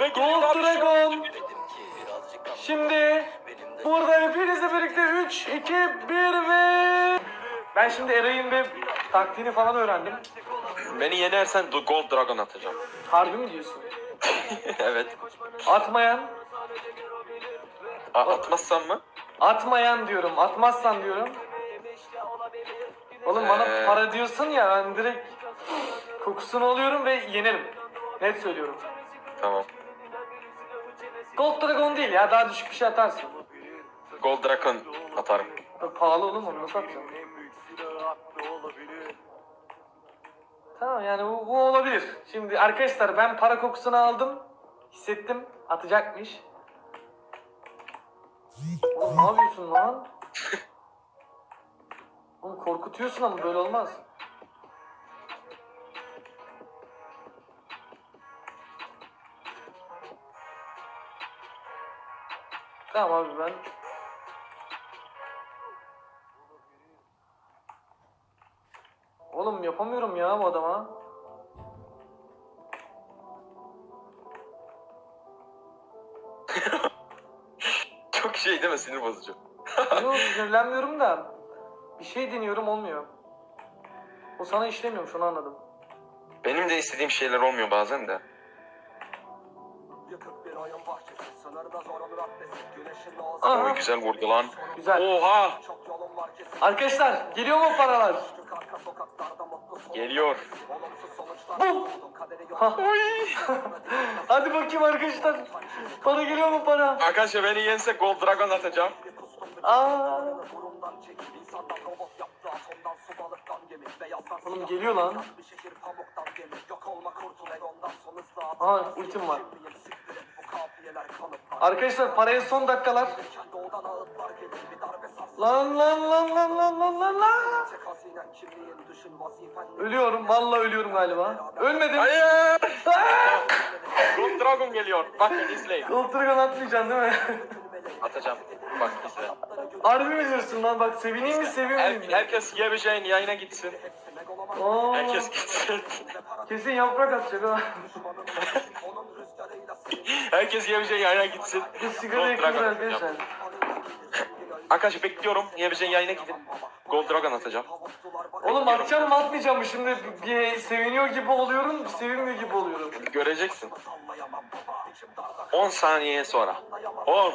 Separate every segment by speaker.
Speaker 1: Ve
Speaker 2: Gold Dragon. Şimdi burada hepinizle birlikte 3, 2, 1 ve... Ben şimdi Eray'ın bir taktiğini falan öğrendim.
Speaker 1: Beni yenersen The Gold Dragon atacağım.
Speaker 2: Harbi mi diyorsun?
Speaker 1: evet.
Speaker 2: Atmayan,
Speaker 1: A- atmazsan mı?
Speaker 2: atmayan diyorum, atmazsan diyorum. Oğlum bana
Speaker 1: Ee.
Speaker 2: para diyorsun ya ben direkt kokusunu alıyorum ve yenerim. Net söylüyorum.
Speaker 1: Tamam.
Speaker 2: Gold Dragon değil ya daha düşük bir şey atarsın.
Speaker 1: Gold Dragon atarım.
Speaker 2: Pahalı oğlum onu nasıl atacağım? Tamam yani bu, bu olabilir. Şimdi arkadaşlar ben para kokusunu aldım. Hissettim atacakmış. Oğlum ne yapıyorsun lan? Oğlum korkutuyorsun ama böyle olmaz. Tamam abi ben Oğlum yapamıyorum ya bu adama.
Speaker 1: Çok şey değil mi? Sinir bozucu.
Speaker 2: Yok sinirlenmiyorum da bir şey deniyorum olmuyor. O sana işlemiyor şunu anladım.
Speaker 1: Benim de istediğim şeyler olmuyor bazen de.
Speaker 3: Yıkık bir oyun bahçesi
Speaker 2: Aha.
Speaker 1: Oy güzel vurdu lan.
Speaker 2: Güzel.
Speaker 1: Oha!
Speaker 2: Arkadaşlar geliyor mu paralar?
Speaker 1: Geliyor.
Speaker 2: Bum. Hadi bakayım arkadaşlar. Para geliyor mu para?
Speaker 1: Arkadaşlar beni yense Gold Dragon atacağım.
Speaker 2: Aa. Oğlum geliyor lan. Aa, ultim var. Arkadaşlar paraya son dakikalar. Lan lan lan lan lan lan lan lan. Ölüyorum vallahi ölüyorum galiba. Ölmedim.
Speaker 1: Hayır!
Speaker 2: Aa!
Speaker 1: Gold Dragon geliyor. Bakın izleyin.
Speaker 2: Gold Dragon atmayacaksın değil mi?
Speaker 1: Atacağım. Bak izle.
Speaker 2: Harbi mi diyorsun lan bak sevineyim mi
Speaker 1: Her,
Speaker 2: sevinmeyeyim mi?
Speaker 1: herkes yiyebileceğin yayına gitsin.
Speaker 2: Oo,
Speaker 1: Herkes gitsin.
Speaker 2: kesin yaprak atacak ha.
Speaker 1: herkes yiyebileceğin yayına gitsin.
Speaker 2: Bu sigara
Speaker 1: Gold Dragon
Speaker 2: arkadaşlar.
Speaker 1: atacağım. Arkadaşlar bekliyorum. Yiyebileceğin yayına gidin. Gold Dragon atacağım.
Speaker 2: Oğlum atacağım mı atmayacağım mı şimdi bir seviniyor gibi oluyorum sevinmiyor gibi oluyorum.
Speaker 1: Göreceksin. 10 saniye sonra. 10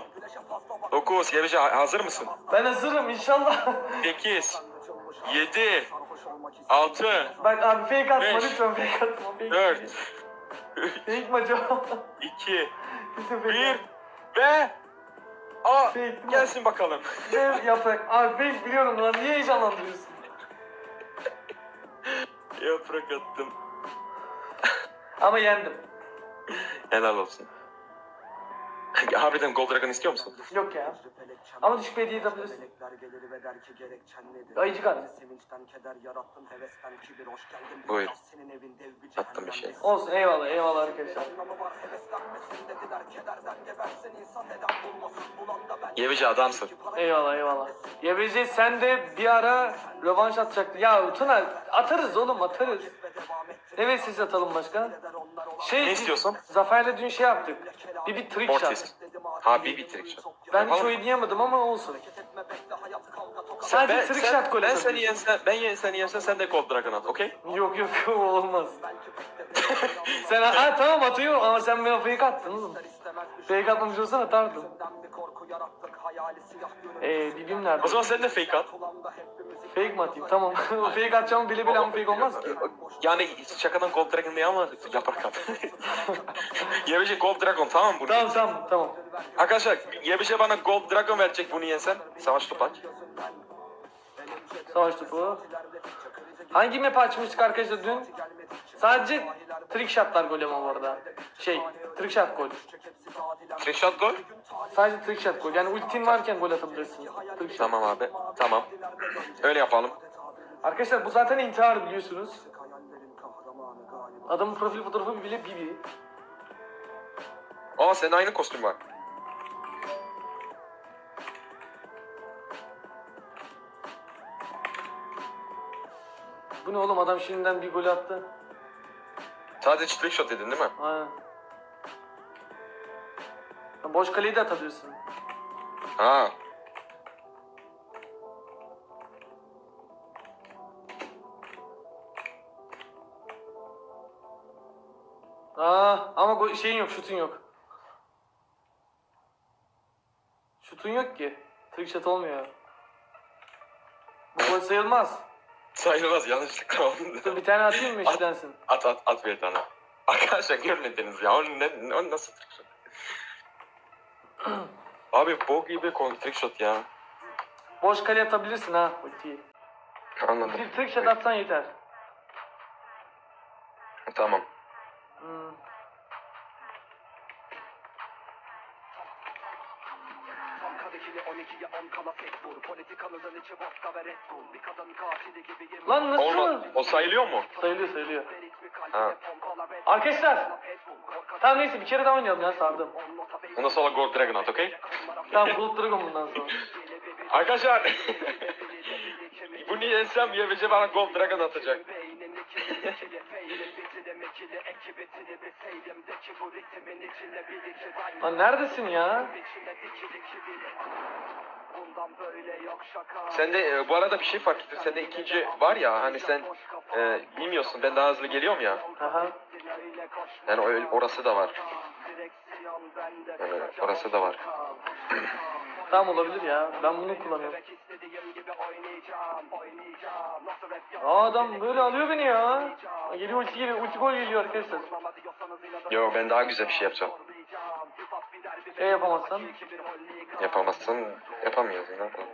Speaker 1: 9 Yebece hazır mısın?
Speaker 2: Ben hazırım inşallah.
Speaker 1: 8 7 6
Speaker 2: Bak abi fake atma
Speaker 1: Beş.
Speaker 2: lütfen fake atma. Fake,
Speaker 1: 4
Speaker 2: fake mi acaba?
Speaker 1: 2
Speaker 2: Kesin fake
Speaker 1: 1
Speaker 2: atma.
Speaker 1: ve Aa,
Speaker 2: Fake mi?
Speaker 1: gelsin bakalım.
Speaker 2: Ne yaprak? Abi fake biliyorum lan niye heyecanlandırıyorsun?
Speaker 1: Yaprak attım.
Speaker 2: Ama yendim.
Speaker 1: Helal olsun. Harbiden Gold Dragon istiyor musun?
Speaker 2: Yok ya. Ama düşük bir hediye edebilirsin.
Speaker 3: Melekler gelir ve der ki gerekçen nedir?
Speaker 2: Ayıcık abi.
Speaker 3: Sevinçten keder yarattın hevesten kibir hoş geldin.
Speaker 1: Buyur.
Speaker 3: Senin evin dev bir
Speaker 1: şey.
Speaker 2: Olsun eyvallah eyvallah arkadaşlar.
Speaker 1: Yebece adamsın.
Speaker 2: Eyvallah eyvallah. YBC sen de bir ara rövanş atacaktı. Ya Tuna atarız oğlum atarız. Ne vesile atalım başka? Şey,
Speaker 1: Ne istiyorsun?
Speaker 2: Zafer'le dün şey yaptık. Bir bir trick shot.
Speaker 1: Mortis. Ha bir bir trick shot.
Speaker 2: Ben hiç
Speaker 1: Yapalım.
Speaker 2: oynayamadım ama olsun. Sadece
Speaker 1: ben,
Speaker 2: trick
Speaker 1: sen-
Speaker 2: shot gol
Speaker 1: ben seni yensen, ben seni yensen sen de Gold Dragon at, okey?
Speaker 2: Yok yok olmaz. Sen ha tamam atıyorum ama sen bana fake attın oğlum. Fake atmamış olsan atardın. Eee bibim nerede?
Speaker 1: O zaman sen de fake at.
Speaker 2: Fake mi atayım? Tamam. o fake atacağım bile bile ama fake olmaz ki.
Speaker 1: Yani şakadan Gold Dragon diye ama yaprak at. Yebece Gold Dragon tamam mı? Bunu
Speaker 2: Tamam tamam tamam.
Speaker 1: Arkadaşlar Yebece bana Gold Dragon verecek bunu yensen. Savaş topu aç.
Speaker 2: Savaş topu. Hangi map açmıştık arkadaşlar dün? Sadece trick shotlar gol ama bu arada. Şey, trick shot gol.
Speaker 1: Trick shot gol.
Speaker 2: Sadece trick shot gol. Yani ultin varken gol atabilirsin. Trick shot.
Speaker 1: Tamam abi. Tamam. Öyle yapalım.
Speaker 2: Arkadaşlar bu zaten intihar biliyorsunuz. Adamın profil fotoğrafı bile Bibi.
Speaker 1: Aa senin aynı kostüm var.
Speaker 2: Bu ne oğlum adam şimdiden bir gol attı.
Speaker 1: Sadece trick shot dedin değil mi?
Speaker 2: Aynen. Boş kaleyi de atabilirsin.
Speaker 1: Ha.
Speaker 2: Aa, ama go- şeyin yok, şutun yok. Şutun yok ki. Trick shot olmuyor. Bu gol sayılmaz.
Speaker 1: Sayılmaz yanlışlıkla oldu.
Speaker 2: Bir tane atayım mı işlensin?
Speaker 1: At at at bir tane. Arkadaşlar görmediniz ya. Onu, ne, onu nasıl trick shot? Abi bu gibi kon trick shot ya.
Speaker 2: Boş kale atabilirsin ha ultiyi.
Speaker 1: Anladım.
Speaker 2: Bir trick shot atsan yeter.
Speaker 1: Tamam.
Speaker 2: Hmm.
Speaker 3: 12'ye 10 kala tek vur Politikanızın içi vodka ve Red Bull Bir kadın katili gibi yemin
Speaker 2: Lan nasıl?
Speaker 1: Olma, o sayılıyor mu?
Speaker 2: Sayılıyor sayılıyor.
Speaker 1: Ha.
Speaker 2: Arkadaşlar. Tamam neyse bir kere daha oynayalım ya sardım.
Speaker 3: on
Speaker 1: Ondan sonra Gold Dragon at, okey?
Speaker 2: Tamam Gold Dragon bundan sonra.
Speaker 1: Arkadaşlar. Bu niye ensem YBC bana Gold Dragon atacak.
Speaker 2: Lan neredesin ya?
Speaker 3: Şaka
Speaker 1: Sende e, bu arada bir şey fark ettim. Sende ikinci var ya hani sen e, bilmiyorsun ben daha hızlı geliyorum ya.
Speaker 2: Aha.
Speaker 1: Yani orası da var. Yani orası da var.
Speaker 2: Tamam olabilir ya. Ben bunu kullanıyorum. Aa adam böyle alıyor beni ya. Geliyor ulti geliyor. Ulti gol geliyor arkadaşlar.
Speaker 1: Yo ben daha güzel bir şey yapacağım.
Speaker 2: Şey yapamazsan.
Speaker 1: Yapamazsan yapamıyorsun ne yapalım.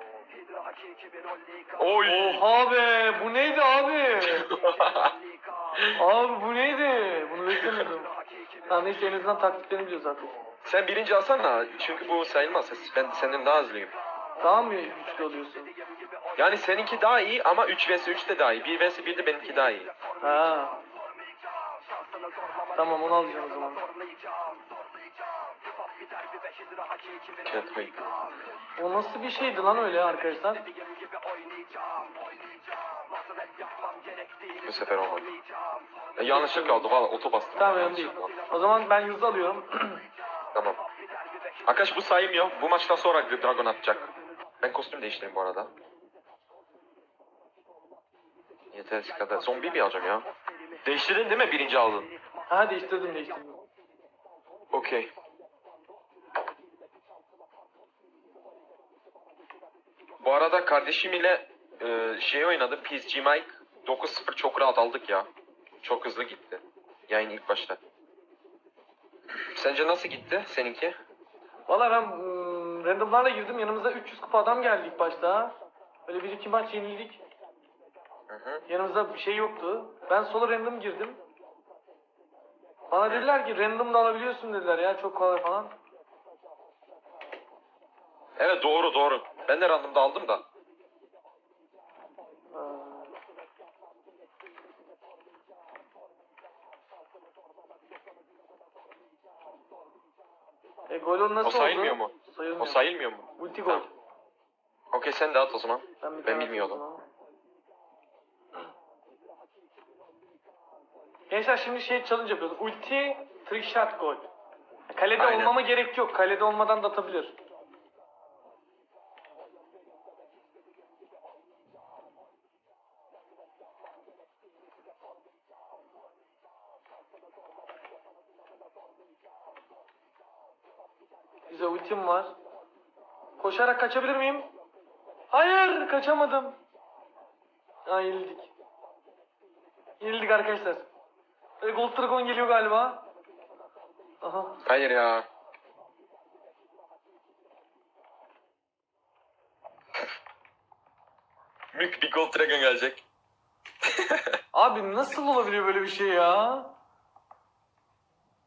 Speaker 1: Oy.
Speaker 2: Oha be bu neydi abi? Abi bu neydi? Bunu beklemiyordum. Tamam neyse en azından taktiklerini biliyor zaten.
Speaker 1: Sen birinci alsana çünkü bu sayılmaz. Ben senden daha hızlıyım.
Speaker 2: Daha mı güçlü oluyorsun?
Speaker 1: Yani seninki daha iyi ama 3 vs 3 de daha iyi. 1 vs 1 de benimki daha iyi.
Speaker 2: Ha. Tamam onu alacağım o zaman.
Speaker 1: Cat Wake.
Speaker 2: O nasıl bir şeydi lan öyle arkadaşlar?
Speaker 1: Bu sefer olmadı. E, yanlışlıkla oldu valla oto bastım.
Speaker 2: Tamam önemli değil. O zaman ben yüzde alıyorum.
Speaker 1: Tamam. Arkadaş bu saymıyor. Bu maçtan sonra Dragon atacak. Ben kostüm değiştireyim bu arada. Yetersiz kadar. Zombi mi alacağım ya? Değiştirdin değil mi? Birinci aldın.
Speaker 2: ha değiştirdim değiştirdim.
Speaker 1: Okey. Bu arada kardeşim ile e, şey oynadı. PSG Mike 9-0 çok rahat aldık ya. Çok hızlı gitti. Yayın ilk başta. Sence nasıl gitti seninki?
Speaker 2: Valla ben ım, randomlarla girdim yanımıza 300 kupa adam geldi ilk başta. Böyle bir iki maç yenildik.
Speaker 1: Hı hı.
Speaker 2: Yanımızda bir şey yoktu. Ben solo random girdim. Bana dediler ki random da alabiliyorsun dediler ya çok kolay falan.
Speaker 1: Evet doğru doğru. Ben de randomda aldım da.
Speaker 2: E golün nasıl
Speaker 1: O sayılmıyor
Speaker 2: oldu?
Speaker 1: mu?
Speaker 2: Sayılmıyor.
Speaker 1: O sayılmıyor mu?
Speaker 2: Ulti gol.
Speaker 1: Tamam. Okey sen de at o zaman.
Speaker 2: Ben, bir
Speaker 1: Ben
Speaker 2: tane
Speaker 1: bilmiyordum.
Speaker 2: atayım. Gençler şimdi şey challenge yapıyoruz. Ulti, trick shot, gol. Kalede
Speaker 1: Aynen.
Speaker 2: olmama gerek yok. Kalede olmadan da atabilir. Ultim var. Koşarak kaçabilir miyim? Hayır kaçamadım. Aa yenildik. Yenildik arkadaşlar. E, Gold Dragon geliyor galiba. Aha.
Speaker 1: Hayır ya. Mük bir Gold Dragon gelecek.
Speaker 2: Abi nasıl olabiliyor böyle bir şey ya?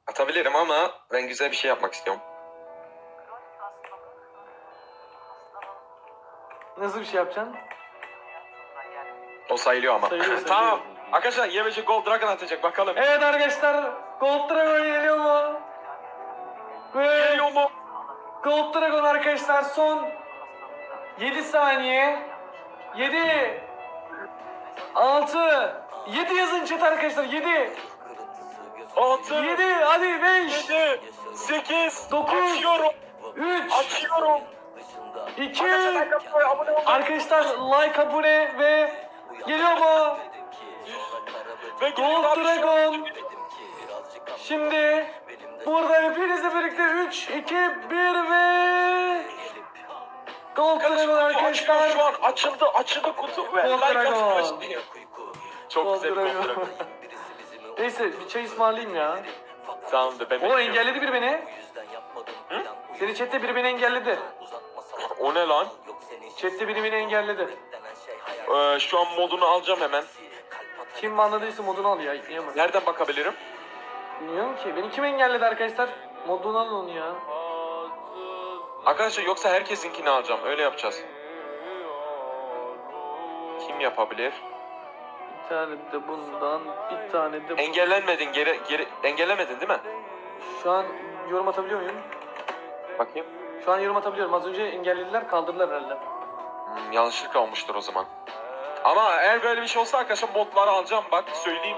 Speaker 1: Atabilirim ama ben güzel bir şey yapmak istiyorum.
Speaker 2: Nasıl bir şey yapacaksın?
Speaker 1: O sayılıyor ama.
Speaker 2: Sayılıyor, sayılıyor.
Speaker 1: tamam. Arkadaşlar YBC Gold Dragon atacak bakalım.
Speaker 2: Evet arkadaşlar Gold Dragon geliyor mu? Ve
Speaker 1: Geliyor mu?
Speaker 2: Gold Dragon arkadaşlar son 7 saniye 7 6 7 yazın chat arkadaşlar 7
Speaker 1: Altı.
Speaker 2: 7 hadi 5
Speaker 1: Yedi. 8
Speaker 2: Dokuz.
Speaker 1: Açıyorum
Speaker 2: 3,
Speaker 1: Açıyorum
Speaker 2: 2,
Speaker 1: Arkadaşlar
Speaker 2: like, abone ve geliyor mu?
Speaker 1: Ve
Speaker 2: Gold Dragon. Şimdi burada hepinizle birlikte 3, 2, 1 ve Gold Dragon
Speaker 1: Arkadaşlar şu an açıldı açıldı kutu ve
Speaker 2: Gold
Speaker 1: like
Speaker 2: Dragon.
Speaker 1: Çok
Speaker 2: Gold
Speaker 1: güzel. Gold Dragon.
Speaker 2: Neyse bir çay ısmarlayayım ya.
Speaker 1: Tamamdır ben
Speaker 2: O
Speaker 1: bekliyorum.
Speaker 2: engelledi biri beni. Seni chatte biri beni engelledi.
Speaker 1: O ne lan?
Speaker 2: Chatte biri beni engelledi.
Speaker 1: Ee, şu an modunu alacağım hemen.
Speaker 2: Kim anladıysa modunu al ya. Mi?
Speaker 1: Nereden bakabilirim?
Speaker 2: Bilmiyorum ki. Beni kim engelledi arkadaşlar? Modunu alın onu ya.
Speaker 1: Arkadaşlar yoksa herkesinkini alacağım. Öyle yapacağız. Kim yapabilir?
Speaker 2: Bir tane de bundan, bir tane de
Speaker 1: Engellenmedin, geri, geri engellemedin değil mi?
Speaker 2: Şu an yorum atabiliyor muyum?
Speaker 1: Bakayım.
Speaker 2: Şu an yorum atabiliyorum. Az önce engellediler, kaldırdılar herhalde.
Speaker 1: Hmm, yanlışlıkla olmuştur o zaman. Ama eğer böyle bir şey olsa arkadaşlar modları alacağım bak söyleyeyim.